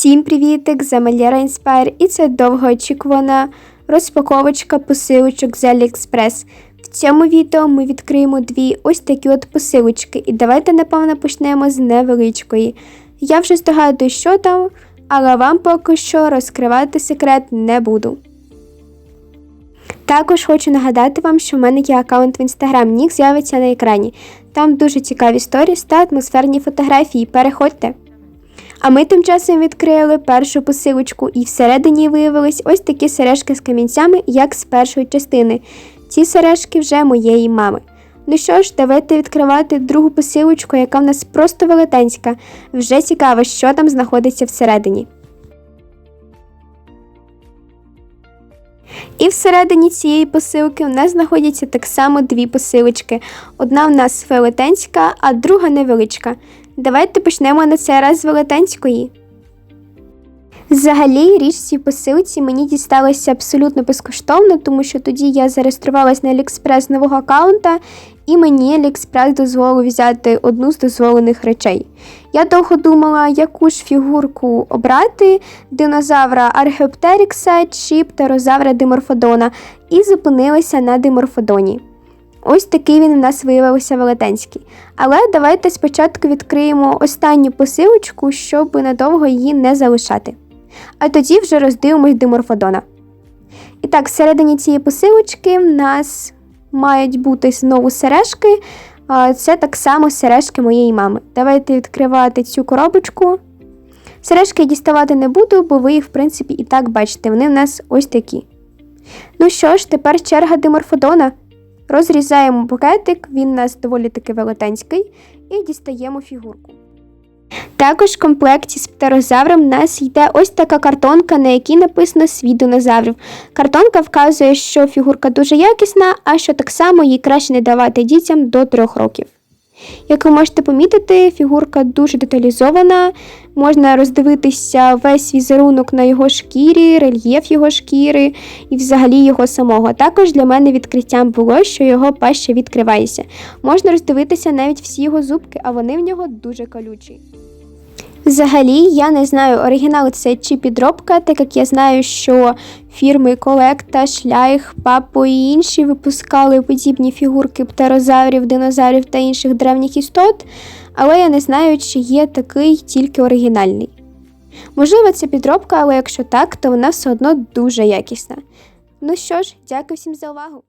Всім привітик! З Амеліра Inspire і це довгоочікувана розпаковочка посилочок з AliExpress. В цьому відео ми відкриємо дві ось такі от посилочки. І давайте, напевно, почнемо з невеличкої. Я вже здогадую, що там, але вам поки що розкривати секрет не буду. Також хочу нагадати вам, що в мене є аккаунт в Instagram, нік з'явиться на екрані. Там дуже цікаві сторіс та атмосферні фотографії. Переходьте! А ми тим часом відкрили першу посилочку, і всередині виявились ось такі сережки з камінцями, як з першої частини. Ці сережки вже моєї мами. Ну що ж, давайте відкривати другу посилочку, яка в нас просто велетенська. Вже цікаво, що там знаходиться всередині. І всередині цієї посилки в нас знаходяться так само дві посилочки. Одна в нас велетенська, а друга невеличка. Давайте почнемо на цей раз з велетенської. Взагалі, річ цій посилці мені дісталася абсолютно безкоштовно, тому що тоді я зареєструвалась на AliExpress нового аккаунта, і мені AliExpress дозволив взяти одну з дозволених речей. Я довго думала, яку ж фігурку обрати: динозавра Археоптерікса чи птерозавра Диморфодона, і зупинилася на Диморфодоні. Ось такий він у нас виявився велетенський. Але давайте спочатку відкриємо останню посилочку, щоб надовго її не залишати. А тоді вже роздивимось Диморфодона. І так, всередині цієї посилочки в нас мають бути знову сережки. Це так само сережки моєї мами. Давайте відкривати цю коробочку. Сережки я діставати не буду, бо ви їх, в принципі, і так бачите, вони в нас ось такі. Ну що ж, тепер черга Диморфодона. Розрізаємо букетик, він у нас доволі таки велетенський, і дістаємо фігурку. Також в комплекті з птерозавром у нас йде ось така картонка, на якій написано свій динозаврів. Картонка вказує, що фігурка дуже якісна, а що так само її краще не давати дітям до 3 років. Як ви можете помітити, фігурка дуже деталізована, можна роздивитися весь візерунок на його шкірі, рельєф його шкіри і взагалі його самого. Також для мене відкриттям було, що його паща відкривається. Можна роздивитися навіть всі його зубки, а вони в нього дуже колючі. Взагалі, я не знаю, оригінал це чи підробка, так як я знаю, що фірми Колекта, Шлях, Папо і інші випускали подібні фігурки птерозаврів, динозаврів та інших древніх істот, але я не знаю, чи є такий тільки оригінальний. Можливо, це підробка, але якщо так, то вона все одно дуже якісна. Ну що ж, дякую всім за увагу!